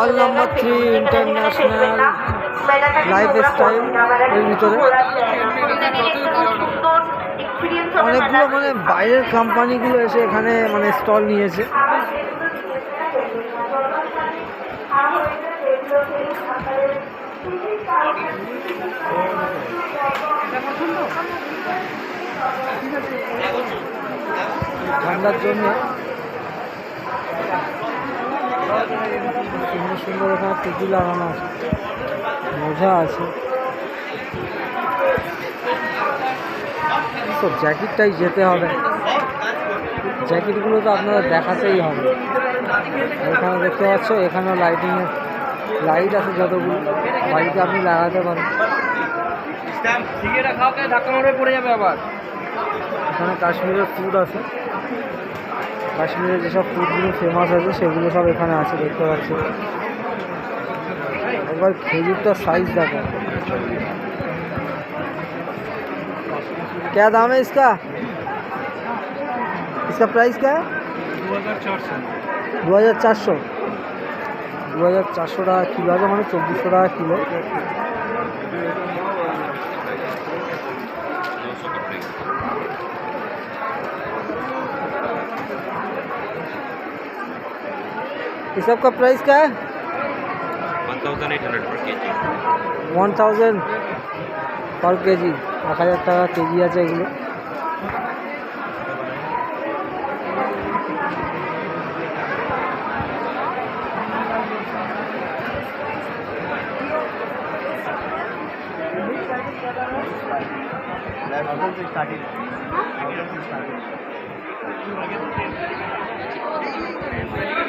হল number three international life style এর ভিতরে। অনেকগুলো মানে বাইরের কোম্পানিগুলো এসে এখানে মানে স্টল নিয়েছে। ঠান্ডার জন্য সুন্দর সুন্দর এখানে টুপি লাগানো আছে। মজা আছে। তো জ্যাকেটটাই যেতে হবে। জ্যাকেটগুলো তো আপনারা দেখাতেই হবে। এখানে দেখতে পাচ্ছ, এখানেও লাইটিংয়ের লাইট আছে যতগুলো। বাড়িতে আপনি লাগাতে পারেন। পড়ে যাবে আবার। এখানে কাশ্মীরের ফুড আছে কাশ্মীরের যেসব ফুডগুলো ফেমাস আছে সেগুলো সব এখানে আছে দেখতে পাচ্ছি একবার খেজুরটার সাইজ দেখো क्या दाम है इसका इसका प्राइस क्या है দু হাজার চারশো দু হাজার চারশো টাকা কিলো আছে মানে চব্বিশশো টাকা কিলো ये सब का प्राइस क्या है? वन थाउज़ेंड पर के जी एक हज़ार टा के जी आ Thank.